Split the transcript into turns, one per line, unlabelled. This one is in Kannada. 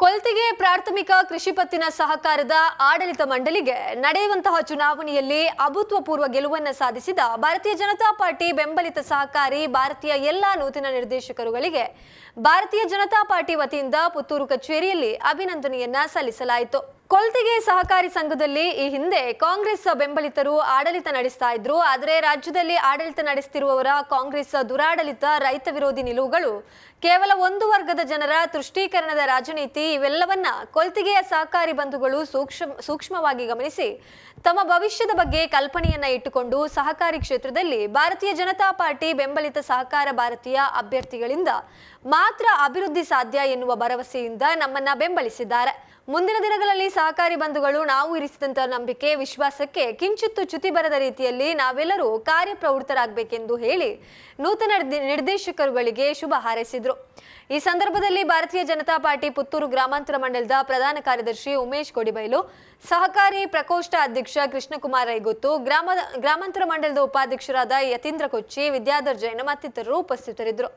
ಕೊಲ್ತಿಗೆ ಪ್ರಾಥಮಿಕ ಕೃಷಿ ಪತ್ತಿನ ಸಹಕಾರದ ಆಡಳಿತ ಮಂಡಳಿಗೆ ನಡೆಯುವಂತಹ ಚುನಾವಣೆಯಲ್ಲಿ ಅಭೂತ್ವಪೂರ್ವ ಗೆಲುವನ್ನು ಸಾಧಿಸಿದ ಭಾರತೀಯ ಜನತಾ ಪಾರ್ಟಿ ಬೆಂಬಲಿತ ಸಹಕಾರಿ ಭಾರತೀಯ ಎಲ್ಲಾ ನೂತನ ನಿರ್ದೇಶಕರುಗಳಿಗೆ ಭಾರತೀಯ ಜನತಾ ಪಾರ್ಟಿ ವತಿಯಿಂದ ಪುತ್ತೂರು ಕಚೇರಿಯಲ್ಲಿ ಅಭಿನಂದನೆಯನ್ನ ಸಲ್ಲಿಸಲಾಯಿತು. ಕೊಲ್ತಿಗೆ ಸಹಕಾರಿ ಸಂಘದಲ್ಲಿ ಈ ಹಿಂದೆ ಕಾಂಗ್ರೆಸ್ ಬೆಂಬಲಿತರು ಆಡಳಿತ ನಡೆಸ್ತಾ ಇದ್ರು. ಆದರೆ ರಾಜ್ಯದಲ್ಲಿ ಆಡಳಿತ ನಡೆಸ್ತಿರುವವರ ಕಾಂಗ್ರೆಸ್ ದುರಾಡಳಿತ, ರೈತ ವಿರೋಧಿ ನಿಲುವುಗಳು ಕೇವಲ ಒಂದು ವರ್ಗದ ಜನರ ತುಷ್ಟೀಕರಣದ ರಾಜನೀತಿ ಇವೆಲ್ಲವನ್ನ ಕೊಲ್ತಿಗೆಯ ಸಹಕಾರಿ ಬಂಧುಗಳು ಸೂಕ್ಷ್ಮ, ಸೂಕ್ಷ್ಮವಾಗಿ ಗಮನಿಸಿ. ತಮ್ಮ ಭವಿಷ್ಯದ ಬಗ್ಗೆ ಕಲ್ಪನೆಯನ್ನ ಇಟ್ಟುಕೊಂಡು ಸಹಕಾರಿ ಕ್ಷೇತ್ರದಲ್ಲಿ ಭಾರತೀಯ ಜನತಾ ಪಾರ್ಟಿ ಬೆಂಬಲಿತ ಸಹಕಾರ ಭಾರತೀಯ ಅಭ್ಯರ್ಥಿಗಳಿಂದ ಮಾತ್ರ ಅಭಿವೃದ್ಧಿ ಸಾಧ್ಯ ಎನ್ನುವ ಭರವಸೆಯಿಂದ ನಮ್ಮನ್ನ ಬೆಂಬಲಿಸಿದ್ದಾರೆ. ಮುಂದಿನ ದಿನಗಳಲ್ಲಿ ಸಹಕಾರಿ ಬಂಧುಗಳು ನಾವು ಇರಿಸಿದಂತಹ ನಂಬಿಕೆ, ವಿಶ್ವಾಸಕ್ಕೆ ಕಿಂಚಿತ್ತು ಚ್ಯುತಿ ಬರದ ರೀತಿಯಲ್ಲಿ ನಾವೆಲ್ಲರೂ ಕಾರ್ಯಪ್ರವೃತ್ತರಾಗಬೇಕೆಂದು ಹೇಳಿ ನೂತನ ನಿರ್ದೆ- ನಿರ್ದೇಶಕರುಗಳಿಗೆ ಶುಭ ಹಾರೈಸಿದರು. ಈ ಸಂದರ್ಭದಲ್ಲಿ ಭಾರತೀಯ ಜನತಾ ಪಾರ್ಟಿ ಪುತ್ತೂರು ಗ್ರಾಮಾಂತರ ಮಂಡಲದ ಪ್ರಧಾನ ಕಾರ್ಯದರ್ಶಿ ಉಮೇಶ್ ಕೊಡಿಬೈಲು ಸಹಕಾರಿ ಪ್ರಕೋಷ್ಠ ಅಧ್ಯಕ್ಷ ಕೃಷ್ಣಕುಮಾರ್ ರೈಗೊತ್ತು, ಗ್ರಾಮದ ಗ್ರಾಮಾಂತರ ಮಂಡಲದ ಉಪಾಧ್ಯಕ್ಷರಾದ ಯತೀಂದ್ರ ಕೊಚ್ಚಿ, ವಿದ್ಯಾಧರ್ ಜೈನ ಮತ್ತಿತರರು ಉಪಸ್ಥಿತರಿದ್ದರು.